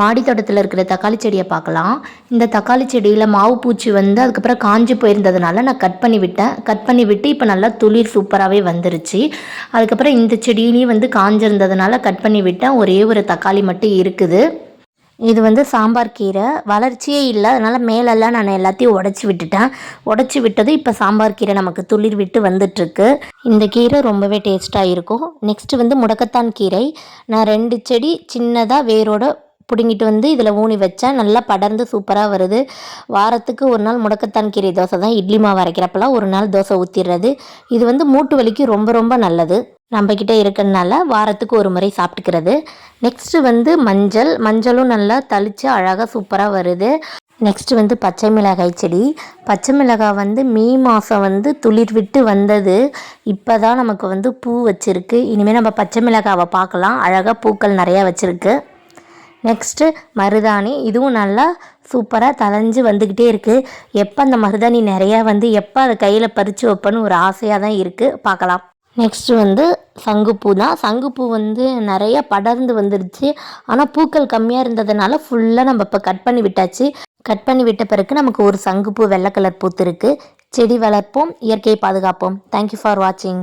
மாடி தோட்டத்தில் இருக்கிற தக்காளி செடியை பார்க்கலாம். இந்த தக்காளி செடியில் மாவு பூச்சி வந்து அதுக்கப்புறம் காஞ்சி போயிருந்ததுனால நான் கட் பண்ணி விட்டேன். கட் பண்ணி விட்டு இப்போ நல்லா துளிர் சூப்பராகவே வந்துருச்சு. அதுக்கப்புறம் இந்த செடியிலையும் வந்து காஞ்சிருந்ததுனால கட் பண்ணி விட்டேன். ஒரே ஒரு தக்காளி மட்டும் இருக்குது. இது வந்து சாம்பார் கீரை. வளர்ச்சியே இல்லை. அதனால் மேலெல்லாம் நான் எல்லாத்தையும் உடச்சி விட்டுட்டேன். உடச்சி விட்டது இப்போ சாம்பார் கீரை நமக்கு துளிர் விட்டு வந்துட்டுருக்கு. இந்த கீரை ரொம்பவே டேஸ்ட்டாக இருக்கும். நெக்ஸ்ட்டு வந்து முடக்கத்தான் கீரை. நான் ரெண்டு செடி சின்னதாக வேரோட பிடுங்கிட்டு வந்து இதில் ஊனி வச்சேன் நல்லா படர்ந்து சூப்பராக வருது. வாரத்துக்கு ஒரு நாள் முடக்கத்தான் கீரை தோசை தான் இட்லி மாவு அரைக்கிறப்பெல்லாம் ஒரு நாள் தோசை ஊற்றிடுறது இது வந்து மூட்டு வலிக்கு ரொம்ப ரொம்ப நல்லது. நம்மக்கிட்ட இருக்கிறதுனால வாரத்துக்கு ஒரு முறை சாப்பிட்டுக்கிறது. நெக்ஸ்ட்டு வந்து மஞ்சள். மஞ்சளும் நல்லா தளித்து அழகாக சூப்பராக வருது. நெக்ஸ்ட்டு வந்து பச்சை மிளகாய் செடி. பச்சை மிளகாய் வந்து மே மாதம் வந்து துளிர் விட்டு வந்தது. இப்போ தான் நமக்கு வந்து பூ வச்சுருக்கு. இனிமேல் நம்ம பச்சை மிளகாவை பார்க்கலாம் அழகாக பூக்கள் நிறையா வச்சுருக்கு. நெக்ஸ்ட்டு மருதாணி. இதுவும் நல்லா சூப்பராக தளைஞ்சு வந்துக்கிட்டே இருக்குது எப்போ அந்த மருதாணி நிறையா வந்து எப்போ அதை கையில் பறித்து வைப்பேன்னு ஒரு ஆசையாக தான் இருக்குது பார்க்கலாம். நெக்ஸ்ட்டு வந்து சங்குப்பூ தான். சங்குப்பூ வந்து நிறைய படர்ந்து வந்துருச்சு. ஆனால் பூக்கள் கம்மியாக இருந்ததுனால ஃபுல்லாக நம்ம இப்போ கட் பண்ணி விட்டாச்சு. கட் பண்ணி விட்ட பிறகு நமக்கு ஒரு சங்குப்பூ வெள்ளை கலர் பூத்து இருக்குது செடி வளர்ப்போம் இயற்கையை பாதுகாப்போம். தேங்க்யூ ஃபார் வாட்சிங்